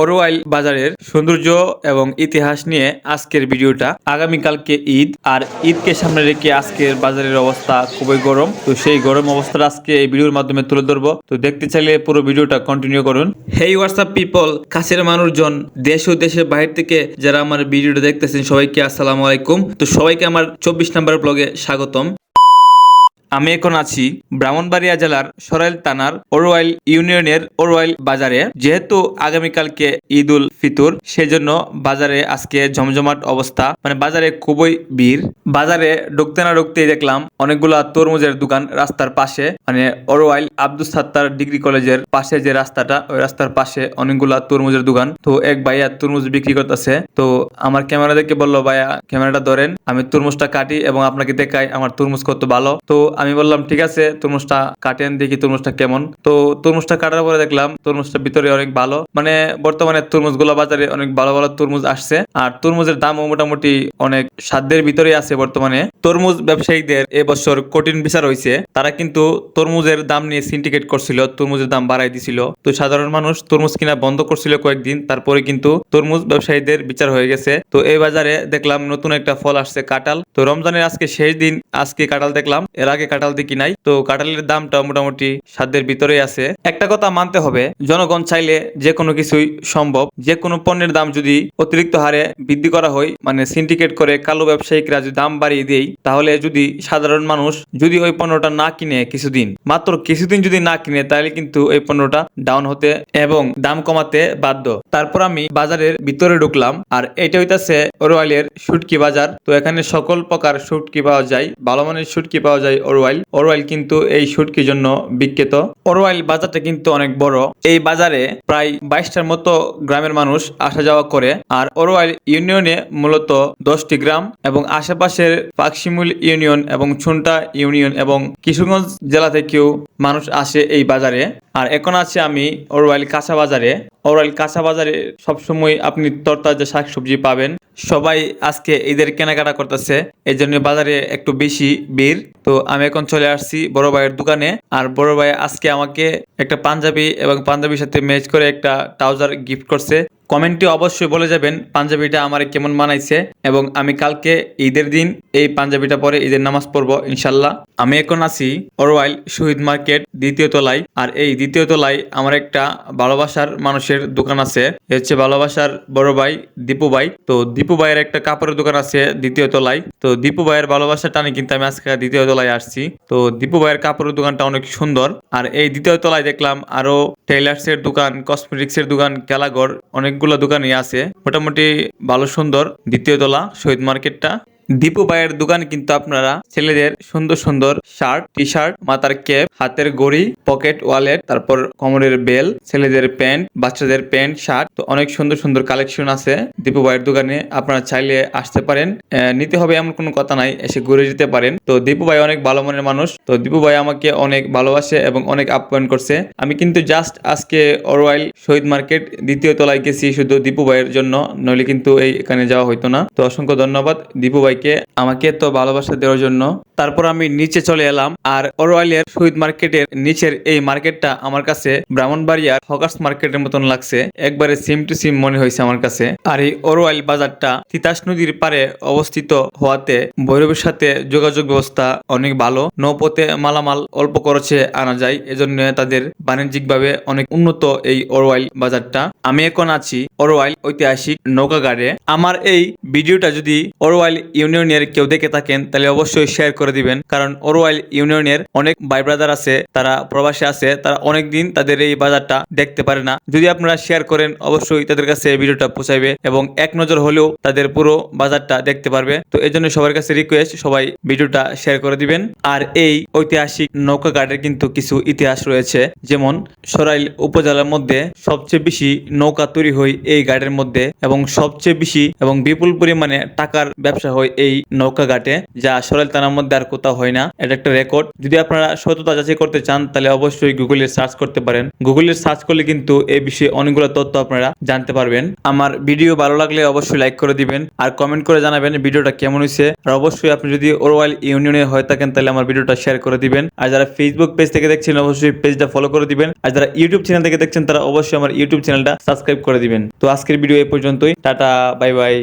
অরোয়াইল বাজারের সৌন্দর্য এবং ইতিহাস নিয়ে আজকের ভিডিওটা। আগামীকালকে ঈদ, আর ঈদকে সামনে রেখে আজকের বাজারের অবস্থা খুবই গরম। তো সেই গরম অবস্থাটা আজকে এই ভিডিওর মাধ্যমে তুলে ধরবো। তো দেখতে চাইলে পুরো ভিডিওটা কন্টিনিউ করুন। হেই হোয়াটসঅ্যাপ পিপল কাছের মানুষজন, দেশ ও দেশের বাইরে থেকে যারা আমার ভিডিওটা দেখতেছেন, সবাইকে আসসালামু আলাইকুম। তো সবাইকে আমার চব্বিশ নাম্বার ব্লগে স্বাগতম। আমি এখন আছি ব্রাহ্মণবাড়িয়া জেলার সরাইল থানার ওরওয়াইল ইউনিয়নের ওরওয়াইল বাজারে। যেহেতু আগামীকালকে ঈদ উল ফিতর, সেজন্য বাজারে আজকে জমজমাট অবস্থা। মানে বাজারে খুবই ভিড়। বাজারে ঢুকতে না ঢুকতেই দেখলাম অনেকগুলা তরমুজের দোকান রাস্তার পাশে। মানে ওরওয়াইল আব্দুল সাত্তার ডিগ্রি কলেজের পাশে যে রাস্তাটা, ওই রাস্তার পাশে অনেকগুলা তরমুজের দোকান। তো এক ভাইয়া তরমুজ বিক্রি করতেছে। তো আমার ক্যামেরা দেখে বলল, ভাইয়া, ক্যামেরাটা ধরেন, আমি তরমুজটা কাটি এবং আপনাকে দেখাই, আমার তরমুজ কত ভালো। তো আমি বললাম, ঠিক আছে, তরমুজটা কাটেন দেখি তরমুজটা কেমন। তো তরমুজটা কাটার পরে দেখলাম, তরমুজটা ভিতরে অনেক ভালো। মানে বর্তমানে তরমুজগুলা বাজারে অনেক ভালো ভালো তরমুজ আসছে। আর তরমুজের দামও মোটামুটি অনেক সাধ্যের ভিতরে আছে বর্তমানে। তরমুজ ব্যবসায়ীদের এবছর কঠিন বিচার হয়েছে তারা কিন্তু তরমুজের দাম নিয়ে সিন্ডিকেট করছিল, তরমুজের দাম বাড়াই দিছিল। তো সাধারণ মানুষ তরমুজ কিনা বন্ধ করছিল কয়েকদিন, তারপরে কিন্তু তরমুজ ব্যবসায়ীদের বিচার হয়ে গেছে। তো এই বাজারে দেখলাম নতুন একটা ফল আসছে কাঁঠাল। তো রমজানের আজকে শেষ দিন, আজকে কাঁঠাল দেখলাম। এর আগে কাঁঠাল দেখি নাই তো কাঁঠালের দামটা মোটামুটি সাধ্যের ভিতরেই আছে। একটা কথা মানতে হবে, জনগণ চাইলে যে কোনো কিছুই সম্ভব। যে কোনো পণ্যের দাম যদি অতিরিক্ত হারে বৃদ্ধি করা হয় মানে সিন্ডিকেট করে কালো ব্যবসায়িকরা যদি দাম বাড়িয়ে দেয় তাহলে যদি সাধারণ মানুষ যদি ওই পণ্যটা না কিনে কিছুদিন, মাত্র কিছুদিন যদি না কিনে, তাহলে কিন্তু এই পণ্যটা ডাউন হতে এবং দাম কমাতে বাধ্য। তারপর আমি বাজারের ভিতরে ঢুকলাম, আর এটা হইতাছে ওরওয়াইলের শুটকি বাজার। তো এখানে সকল প্রকার শুটকি পাওয়া যায়, ভালো মানের শুটকি পাওয়া যায় ওরওয়াইল ওরওয়াইল কিন্তু এই শুটকির জন্য বিখ্যাত। অরওয়াইল বাজারটা কিন্তু অনেক বড়। এই বাজারে প্রায় বাইশটার মতো গ্রামের মানুষ আসা যাওয়া করে। আর ওরওয়াইল ইউনিয়নে মূলত দশটি গ্রাম এবং আশেপাশের পাকশিমুল ইউনিয়ন এবং ছুনটা ইউনিয়ন এবং কিশোরগঞ্জ জেলা থেকেও মানুষ আসে এই বাজারে। আর এখন আছে আমি ওরওয়াইল কাঁচা বাজারে। ওরওয়াইল কাঁচা বাজারে সবসময় আপনি তরতাজা শাকসবজি পাবেন। সবাই আজকে ঈদের কেনাকাটা করতেছে। এই জন্য বাজারে একটু বেশি ভিড়। তো আমি এখন চলে আসছি বড় ভাইয়ের দোকানে। আর বড় ভাই আজকে আমাকে একটা পাঞ্জাবি এবং পাঞ্জাবির সাথে ম্যাচ করে একটা ট্রাউজার গিফট করছে। কমেন্টে অবশ্যই বলে যাবেন, পাঞ্জাবিটা আমার কেমন মানাইছে এবং আমি কালকে ঈদের দিন এই পাঞ্জাবিটা পরে ঈদের নামাজ পড়ব, ইনশাল্লাহ। আমি এখন আছি অরওয়াইল শহীদ মার্কেট দ্বিতীয় তলায় আর এই দ্বিতীয় তলায় আমার একটা ভালোবাসার মানুষের দোকান আছে। হচ্ছে ভালোবাসার বড় ভাই দীপু ভাই। তো দীপু ভাইয়ের একটা কাপড়ের দোকান আছে দ্বিতীয় তলায়। তো দীপু ভাইয়ের ভালোবাসার টানে কিন্তু আমি আজকে দ্বিতীয় তলায় আসছি। তো দীপু ভাইয়ের কাপড়ের দোকানটা অনেক সুন্দর। আর এই দ্বিতীয় তলায় দেখলাম আরও টেইলার্স এর দোকান কসমেটিক্স এর দোকান কেলাগর অনেকগুলো দোকানই আছে। মোটামুটি ভালো সুন্দর। দ্বিতীয় তলা শহীদ মার্কেটটা। দীপু ভাইয়ের দোকান কিন্তু আপনারা ছেলেদের সুন্দর সুন্দর শার্ট টি শার্ট মাথার ক্যাপ, হাতের ঘড়ি, পকেট ওয়ালেট, তারপর কোমরের বেল, ছেলেদের প্যান্ট, বাচ্চাদের প্যান্ট, শার্ট, তো অনেক সুন্দর সুন্দর কালেকশন আছে দীপু ভাইয়ের দোকানে। আপনারা চাইলে আসতে পারেন। নিতে হবে এমন কোনো কথা নাই, এসে ঘুরে যেতে পারেন। তো দীপু ভাই অনেক ভালো মনের মানুষ। তো দীপু ভাই আমাকে অনেক ভালোবাসে এবং অনেক আপ্যায়ন করছে। আমি কিন্তু জাস্ট আজকে অরওয়াইল শহীদ মার্কেট দ্বিতীয় তলায় গেছি শুধু দীপু ভাইয়ের জন্য, নইলে কিন্তু এই এখানে যাওয়া হইতো না। তো অসংখ্য ধন্যবাদ দীপু ভাইকে আমাকে তো ভালোবাসা দেওয়ার জন্য। তারপর আমি নিচে চলে এলাম আর অরওয়াইলের শহীদ মার্কেটের নিচের এই মার্কেটটা আমার কাছে ব্রাহ্মণবাড়িয়ার হকার্স মার্কেটের মতন লাগছে। একবারে সিম টু সিম মনে হয়েছে আমার কাছে। আর এই অরওয়াইল বাজারটা তিতাস নদীর পারে অবস্থিত হওয়াতে ভৈরবের সাথে যোগাযোগ ব্যবস্থা অনেক ভালো। নৌপথে মালামাল অল্প খরচে আনা যায়। এজন্য তাদের বাণিজ্যিকভাবে অনেক উন্নত এই অরওয়াইল বাজারটা। আমি এখন আছি অরওয়াইল ঐতিহাসিক নৌকাঘাটে। আমার এই ভিডিওটা যদি অরওয়াইল ইউনিয়নের কেউ দেখে থাকেন, তাহলে অবশ্যই শেয়ার করে দিবেন। কারণ অরওয়াইল ইউনিয়নের অনেক ভাই ব্রাদার আছে, তারা প্রবাসে আছে, তারা অনেক দিন তাদের এই বাজারটা দেখতে পারে না। যদি আপনারা শেয়ার করেন, অবশ্যই তাদের কাছে ভিডিওটা পৌঁছাবে এবং এক নজর হলেও তাদের পুরো বাজারটা দেখতে পারবে। তো এই জন্য সবার কাছে রিকোয়েস্ট সবাই ভিডিওটা শেয়ার করে দিবেন। আর এই ঐতিহাসিক নৌকা ঘাটের কিন্তু কিছু ইতিহাস রয়েছে, যেমন সরাইল উপজেলার মধ্যে সবচেয়ে বেশি নৌকা তৈরি হয় এই ঘাটের মধ্যে এবং সবচেয়ে বেশি এবং বিপুল পরিমাণে টাকার ব্যবসা হয় এই নৌকা ঘাটে, যা সরাইল থানার মধ্যে আর কোথাও হয় না। এটা একটা রেকর্ড যদি আপনারা সততা যাচাই করতে চান, তাহলে অবশ্যই গুগলে সার্চ করতে পারেন। গুগলে সার্চ করলে কিন্তু এই বিষয়ে অনেকগুলো তথ্য আপনারা জানতে পারবেন। আমার ভিডিও ভালো লাগলে অবশ্যই লাইক করে দিবেন আর কমেন্ট করে জানাবেন ভিডিওটা কেমন হয়েছে। আর অবশ্যই আপনি যদি ওরওয়াইল ইউনিয়নে হয়ে থাকেন, তাহলে আমার ভিডিওটা শেয়ার করে দিবেন। আর যারা ফেসবুক পেজ থেকে দেখছেন, অবশ্যই পেজটা ফলো করে দিবেন। আর যারা ইউটিউব চ্যানেল থেকে দেখছেন, তারা অবশ্যই আমার ইউটিউব চ্যানেলটা সাবস্ক্রাইব করে দিবেন। তো আজকের ভিডিও এ পর্যন্তই। Tata bye bye